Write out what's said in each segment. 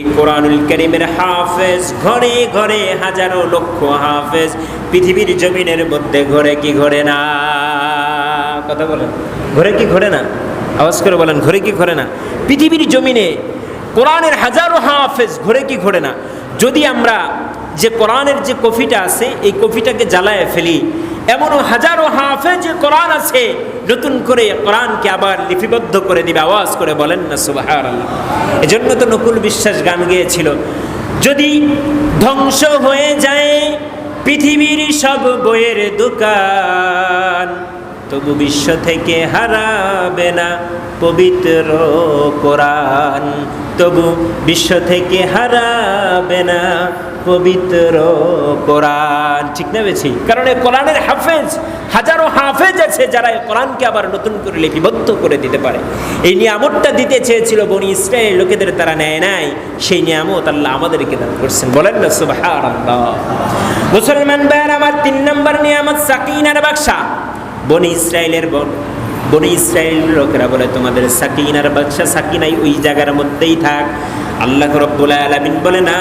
এই কোরআনুল করিমের হাফেজ, ঘরে ঘরে হাজারো লক্ষ হাফেজ, পৃথিবীর জমিনের মধ্যে ঘরে কি ঘরে না? কথা বলেন। ঘরে কি ঘরে না? আওয়াজ করে বলেন, ঘরে কি ঘরে না? পৃথিবীর জমিনে কোরআনের হাজারো হাফেজ, ঘরে কি ঘরে না? যদি আমরা যে কোরআনের যে কফিটা আছে, এই কফিটাকে জ্বালায় ফেলি এমনও হাজারো হাফেজ কোরআন আছে, নতুন করে কোরআনকে আবার লিপিবদ্ধ করে দিবে, আওয়াজ করে বলেন না সুবাহার আল্লাহ এজন্য তো নকুল বিশ্বাস গান গেয়েছিল। যদি ধ্বংস হয়ে যায় পৃথিবীর সব বইয়ের দোকান তবু বিশ্ব থেকে হারাবে না পবিত্র কোরআন। তবু বিশ্ব থেকে হারাবে না পবিত্র কোরআন। ঠিক না বেছি? কারণ এই কোরআনের হাফেজ, হাজারো হাফেজ আছে যারা এই কোরআনকে আবার নতুন করে লিপিবদ্ধ করে দিতে পারে। এই নিয়ামতটা দিতে চেয়েছিল বনি ইসরায়েল, লোকেদের তারা নেয় নাই। সেই নিয়ামত আল্লাহ আমাদেরকে দান করছেন। বলেন না, সুবহানাল্লাহ। মুসলমান ভাইয়ের, আমার তিন নম্বর নিয়ামত সাকিনার বাক্সা বনি ইসরায়েলের বন ইসরায়েল লোকেরা বলে, তোমাদের সাকিনার বাক্সা সাকিনাই ওই জায়গার মধ্যেই থাক। আল্লাহ রব্বুল আলামিন বলে, না,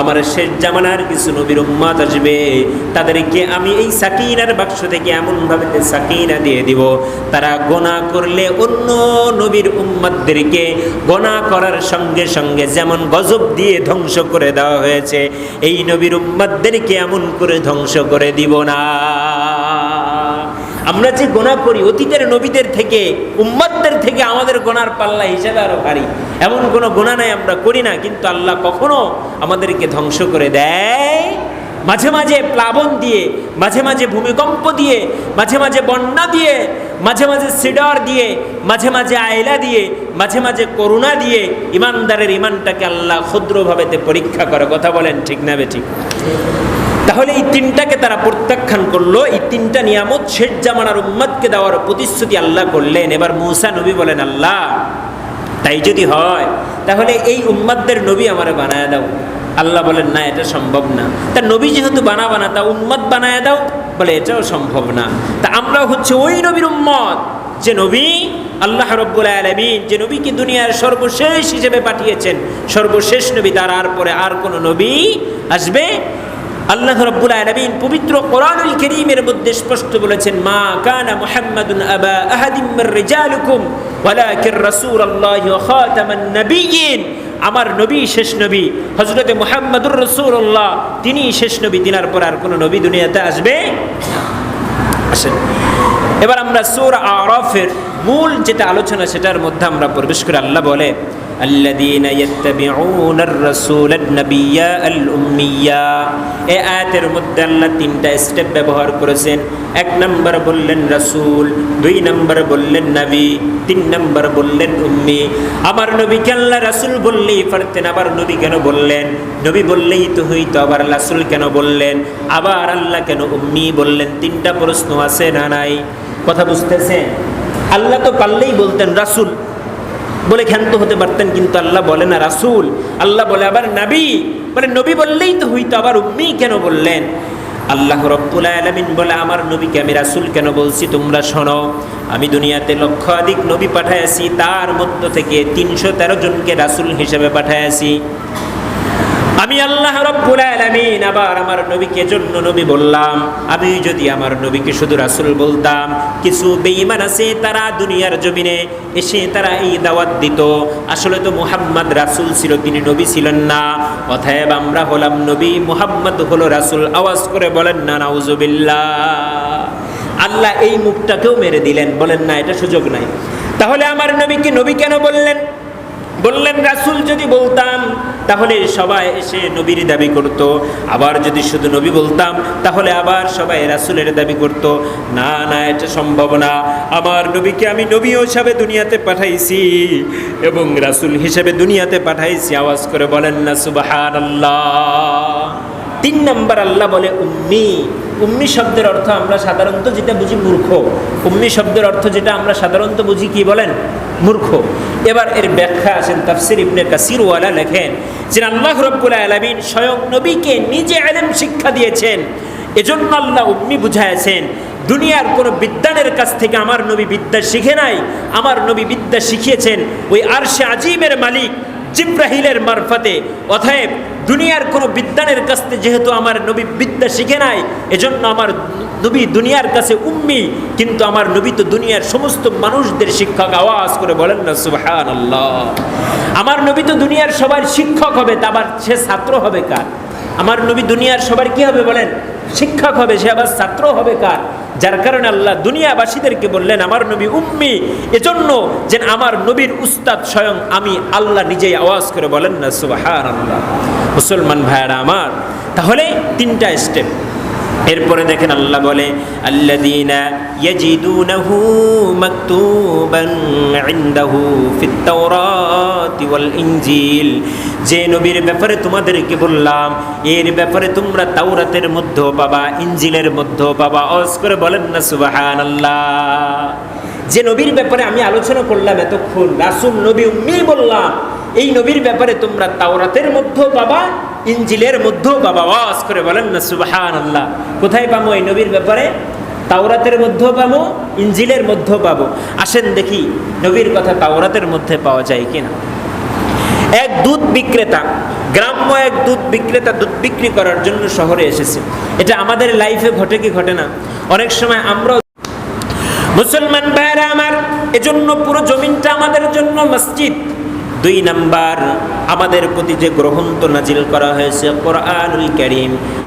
আমার শেষ জামানার কিছু নবীর উম্মাত আসবে। তাদেরকে আমি এই সাকিনার বাক্স থেকে এমনভাবে সাকিনা দিয়ে দিব। তারা গোনা করলে অন্য নবীর উম্মাদদেরকে গোনা করার সঙ্গে সঙ্গে যেমন গজব দিয়ে ধ্বংস করে দেওয়া হয়েছে, এই নবীর উম্মাদদেরকে এমন করে ধ্বংস করে দিব না। আমরা যে গোনা করি, অতীতের নবীদের থেকে উম্মাদদের থেকে আমাদের গোনার পাল্লা হিসাবে আরও ভারী। এমন কোনো গোনা নাই, আমরা করি না, কিন্তু আল্লাহ কখনো আমাদেরকে ধ্বংস করে দেয়। মাঝে মাঝে প্লাবন দিয়ে, মাঝে মাঝে ভূমিকম্প দিয়ে, মাঝে মাঝে বন্যা দিয়ে মাঝে মাঝে সিডর দিয়ে, মাঝে মাঝে আয়লা দিয়ে, মাঝে মাঝে করুণা দিয়ে ইমানদারের ইমানটাকে আল্লাহ ক্ষুদ্রভাবেতে পরীক্ষা করে। কথা বলেন ঠিক না বে ঠিক? তাহলে এই তিনটাকে তারা প্রত্যাখ্যান করল। এই তিনটা নিয়ামত শেষ জামানার উম্মাদকে দেওয়ার প্রতিশ্রুতি আল্লাহ করলেন। এবার মূসা নবী বলেন, আল্লাহ, তাই যদি হয়, তাহলে এই উম্মাদদের নবী আমার বানায় দাও। আল্লাহ বলেন, না, এটা সম্ভব না। তা নবী যেহেতু বানাবা না, তা উম্মত বানায় দাও। বলে, এটাও সম্ভব না। তা আমরা হচ্ছে ওই নবীর উম্মত, যে নবী আল্লাহ রব্বুল আলমিন, যে নবীকে দুনিয়ার সর্বশেষ হিসেবে পাঠিয়েছেন। সর্বশেষ নবী তার আর পরে আর কোনো নবী আসবে। আল্লাহ রাব্বুল আলামিন পবিত্র কোরআনুল কারীমের মধ্যে স্পষ্ট বলেছেন, মা কানা মুহাম্মাদুন আবা আহাদিম রিজালিকুম, ওয়ালাকিন রাসূলুল্লাহি ওয়া খাতামান নাবিয়্যিন। আমার নবী শেষ নবী হজরতে মোহাম্মদুর রসুল্লাহ তিনি শেষ নবী, তিনার পর আর কোনো নবী দুনিয়াতে আসবে আসেন। এবার আমরা সুর আরফের মূল যেটা আলোচনা, সেটার মধ্যে আমরা প্রবেশ করে আল্লাহ বলে الذين يتبعون الرسول النبي الأمية এই আয়াতের মধ্যে আল্লাহ তিনটা স্টেপ ব্যবহার করেছেন এক নম্বর বললেন রাসূল দুই নম্বর বললেন নবী তিন নম্বর বললেন উম্মি আমার নবীকে আল্লাহ রাসূল বললেই পারতেন আবার নবী কেন বললেন নবী বললেই তো হইতো আবার রাসূল কেন বললেন আবার আল্লাহ কেন উম্মি বললেন তিনটা প্রশ্ন আছে না নাই কথা বুঝতেছেন আল্লাহ তো পারলেই বলতেন রাসূল বলে ক্ষান্ত হতে পারতেন, কিন্তু আল্লাহ বলে না, রাসুল। আল্লাহ বলে আবার নাবি। বলে নবী বললেই তো হইতো, আবার উম্মি কেন বললেন? আল্লাহ রব্বুল আলমিন বলে, আমার নবীকে আমি রাসুল কেন বলছি তোমরা শোনো? আমি দুনিয়াতে লক্ষাধিক নবী পাঠাইছি তার মধ্য থেকে তিনশো তেরো জনকে রাসুল হিসেবে পাঠাইছি আমি আল্লাহ রব্বুল আলামিন, আবার আমার নবীকে জন্য নবী বললাম, আমি যদি আমার নবীকে শুধু রাসূল বলতাম, কিছু বেঈমান আছে তারা দুনিয়ার জমিনে এসে তারা এই দাওয়াত দিত। আসলে তো মুহাম্মদ রাসূল ছিল, তিনি নবী ছিলেন না। অতএব আমরা হলাম নবী, মুহাম্মদ হলো রাসূল। আওয়াজ করে বলেন, না, নাউজুবিল্লাহ। আল্লাহ এই মুখটাকেও মেরে দিলেন, বলেন, না, এটা সুযোগ নাই। তাহলে আমার নবীকে নবী কেন বললেন? বললেন, রাসুল যদি বলতাম, তাহলে সবাই এসে নবীর দাবি করত। আবার যদি শুধু নবী বলতাম, তাহলে আবার সবাই রাসুলের দাবি করত। না না, এটা সম্ভব না। আমার নবীকে আমি নবী হিসাবে দুনিয়াতে পাঠাইছি এবং রাসুল হিসেবে দুনিয়াতে পাঠাইছি। আওয়াজ করে বলেন না সুবাহান তিন নম্বর আল্লাহ বলে উম্মি। উম্মি শব্দের অর্থ আমরা সাধারণত যেটা বুঝি মূর্খ। উম্মি শব্দের অর্থ যেটা আমরা সাধারণত বুঝি কি বলেন? মূর্খ। এবার এর ব্যাখ্যা আছেন তাফসির ইবনে কাসিরওয়ালা লেখেন যে আল্লাহ রব্বুল আলামিন স্বয়ং নবীকে নিজে আলেম শিক্ষা দিয়েছেন। এজন্য আল্লাহ উম্মি বুঝাইছেন দুনিয়ার কোনো বিদ্যানের কাছ থেকে আমার নবী বিদ্যা শিখে নাই, আমার নবী বিদ্যা শিখিয়েছেন, ওই আরশে আজিমের মালিক জিব্রাহিলের মারফতে। অতএব দুনিয়ার কোনো বিদ্যানের কাছে যেহেতু আমার নবী বিদ্যা শিখে নাই, এজন্য আমার নবী দুনিয়ার কাছে উম্মি, কিন্তু আমার নবী তো দুনিয়ার সমস্ত মানুষদের শিক্ষক আওয়াজ করে বলেন না সুবহান আল্লাহ আমার নবী তো দুনিয়ার সবার শিক্ষক হবে, তা আবার সে ছাত্র হবে কার? আমার নবী দুনিয়ার সবার কি হবে বলেন? শিক্ষক হবে, সে আবার ছাত্র হবে কার? যার কারণে আল্লাহ দুনিয়াবাসীদেরকে বললেন, আমার নবী উম্মি, এজন্য যে আমার নবীর উস্তাদ স্বয়ং আমি আল্লাহ নিজেই আওয়াজ করে বলেন না সুবাহ মুসলমান ভাইয়ারা আমার, তাহলে তিনটা স্টেপ এরপরে দেখেন আল্লাহ বলে ইনজিল। যে নবীর ব্যাপারে তোমাদেরকে বললাম, এর ব্যাপারে তোমরা তাওরাতের মধ্যেও পাবা ইঞ্জিলের মধ্যেও পাবা। অজ করে বলেন না, সুবহানাল্লাহ। যে নবীর ব্যাপারে আমি আলোচনা করলাম এতক্ষণ, রাসূল, নবী, উম্মি বললাম এই নবীর ব্যাপারে তোমরা তাওরাতের মধ্যেও পাবা ইঞ্জিলের মধ্যেও বাবা ওয়াজ করে বলেন না সুবাহান আল্লাহ কোথায় পাবো এই নবীর ব্যাপারে? তাওরাতের মধ্যেও পাবো ইঞ্জিলের মধ্যেও পাবো। আসেন দেখি, নবীর কথা তাওরাতের মধ্যে পাওয়া যায় কিনা। এক দুধ বিক্রেতা, গ্রাম্য এক দুধ বিক্রেতা দুধ বিক্রি করার জন্য শহরে এসেছে। এটা আমাদের লাইফে ঘটে কি ঘটে না? অনেক সময় আমরা মুসলমান ভাইরা আমার, এজন্য পুরো জমিনটা আমাদের জন্য মসজিদ। দুই নাম্বার আমাদের প্রতি যে গ্রহণ তো নাজিল করা হয়েছে কোরআনুল করিম।